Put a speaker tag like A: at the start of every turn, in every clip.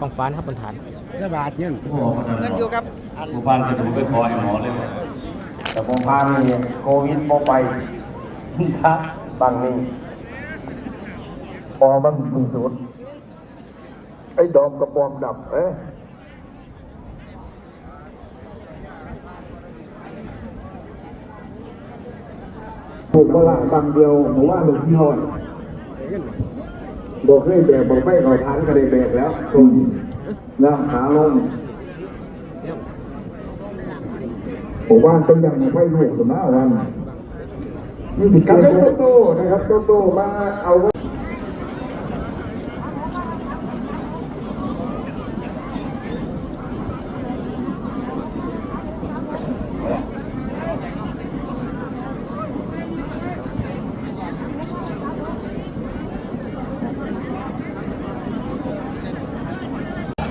A: กองฟ้านะครับบนฐาน
B: จะบาทเงิน
C: เงินอยู่กับหมู่บ้านจะถูกไปคอยหมอเลย
D: แต่ผมพานี่โควิดโมไป
C: ครับ
D: บางนี่พอมันถึงสุดไอ้ดอมกระปอมดับเอ๊ะถูกเวลาบางเดียวหนูว่าหนึ่งที่ห้อย บอกให้แบกบอกไม่ก่อยทานก็ได้แบกแล้วตรงแล้วขาลงผมว่าเป็นอย่างไม่ลูกสมาวันนี่ติดกันโตโต้นะครับโตโตมาเอา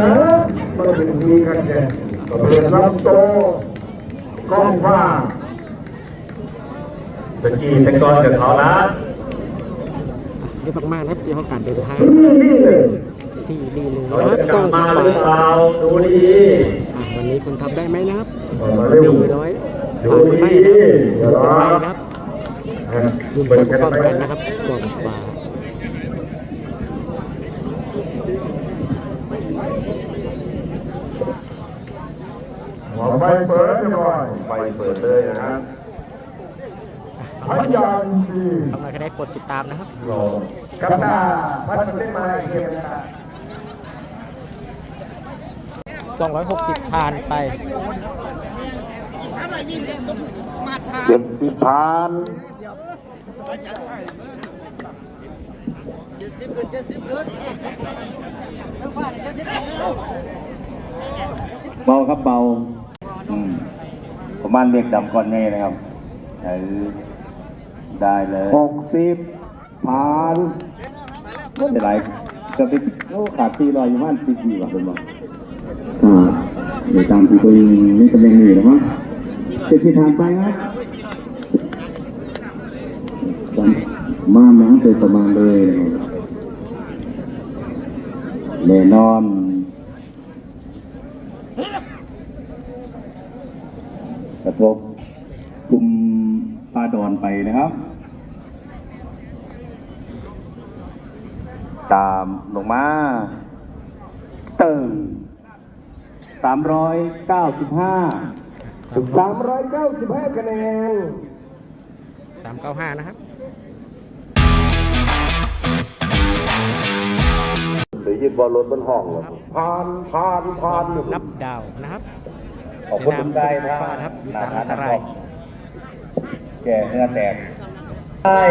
C: นะ
D: มันเป็นมีกันแค่เป็นลำโตก้องฟ้า
C: ตะกี้ตะกอนกับเขาละ
A: เรีมากๆนะครับเจ้าการเดินทาง
D: นี่นี่เลย
A: ที่ดีเลยนะครับ
C: กลั
A: อง
C: มาหรือเปล่าดูดี
A: วันนี้คุณทำได้ไหมนะครับ
D: มาเร็ว
A: ดีร้อย
D: ดู
A: ผ่านหรือ
D: ดี
A: ไม่นะ
D: เดี๋ยวรอ
A: ไม่นะครับรุ่น
D: เปิ
A: ไป
D: ดกัน
A: พร้อม
D: ไป
A: กันนะครับกล้องฟ้า
D: หัวไฟเปิดเรียบร้อยไฟเปิดเลยนะครับพยานสี
A: ทำอะไรก็ได้กดติดตามนะครับ
D: รอกับหน้าพัดเส้นมาเทียมนะครับ
A: 260ผ่านไป
D: เจ็ดสิบพัน
C: เบาครับเบา อืมประมาณเรียกดำก่อนแน่นะครับเออได้เลย
D: หกสิบพัน
C: ไม่เป็นไรก็ไปโอ้ขาดสี่รอยอยู่บ้านสิบอยู่ว่ะเป็นบอก
E: อ่าเดี๋ยวตามที่ตัวเองนี่ตำแหน่งนี้นะครับเจ็ดที่ทานไปครับมาแม้โดยประมาณเลยนะครับ
C: แน่นอน กระทบกลุ่มปลาดอนไปนะครับ ตามลงมาเติมสามร้อยเก้าสิบห้า
D: สามร้อยเก้าสิบห้าคะแนน
A: 395นะครับ
D: หรือยินบอลรถบนห้องเหรอผ่านผ่านผ่านอยู่
A: นับดาวนะครับ
C: ขอบคุณทุกท่าน
A: ในนามกองฟ้านะครับอยู่สามอันตราย
C: แก่เนื้อแตกใช่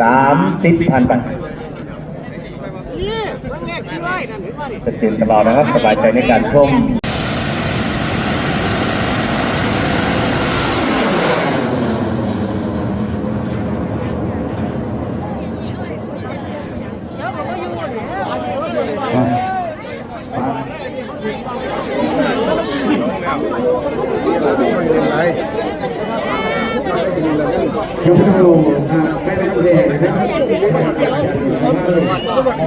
C: สามสิบพันบาทจะเต็มตลอดนะครับสบายใจในการชม
E: ยกเข้าอ่าไม่ได้แดงนะครับต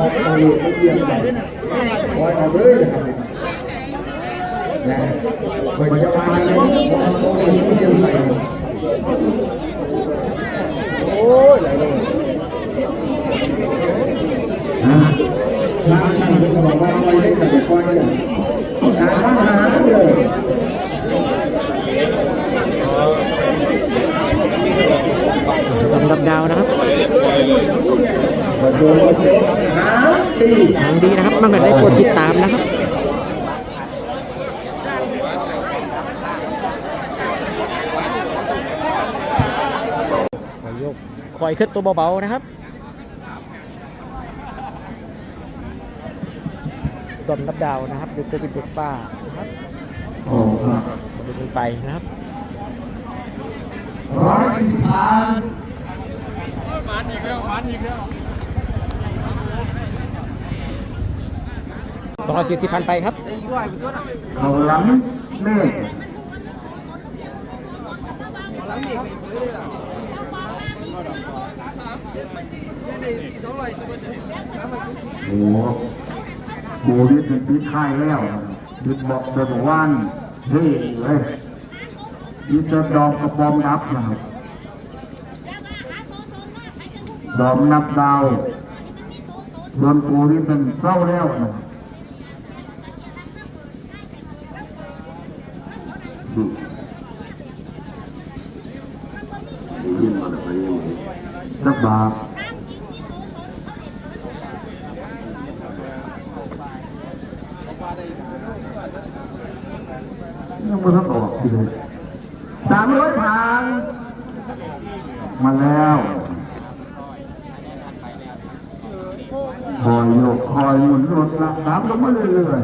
E: อนนี้เขาเยี่ยมไป
D: คอยเอาเลยนะครับ
E: นะปัจจุบันนี้เขาเยี่ยมไป
D: โอ้ยไหลลง
E: อ่าทางท่านก็บอกว่าคอยเล่นกับคอยอย่างการทหารเลย
A: ลำดับ ดาวนะครับ
D: มาดูมาเซ็ตหาตี
A: ทางดีนะครับมากแบบได้กดติดตามนะครับคอยขึ้นตัวเบาๆนะครับดอนรับดาวนะครับดูโควิดเด็กฟ้านะครับ
D: โอ้ครับ
A: มาดูกันไปนะครับ
E: ร้อยสี่สิบพัน
A: สองร้อยสี่สิบพันไปครับ
F: เอาหลังเมฆโอ้โหโบวิดเป็นปีค่ายแล้วหยุดบอกเดินว่านเฮ้ยเลยยีจะดอกกระบอมนับนะครับ ดอกนับดาวโดนโบวิดเป็นเศร้าแล้วนะสักบาทยังไม่ทันออกเลยสามร้อยผานมาแล้ว คอยโยกคอยหมุนรถละตามลงมาเรื่อย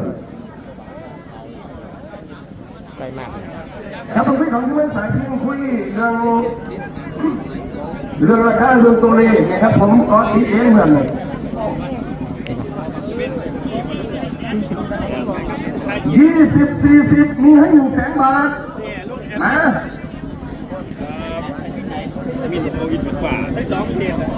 A: ใกล้มาก
E: ครับผมพี่ของที่ไม่สายพิมพ์คุยเรื่องเรื่องราคาเรื่องตัวเลขนะครับ ผมขออีกเองเหมือนยี่สิบสี่สิบมีให้หนึ่งแสนบาทนะ
F: ๆคอยโยกค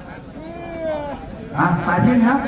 F: 啊反天罡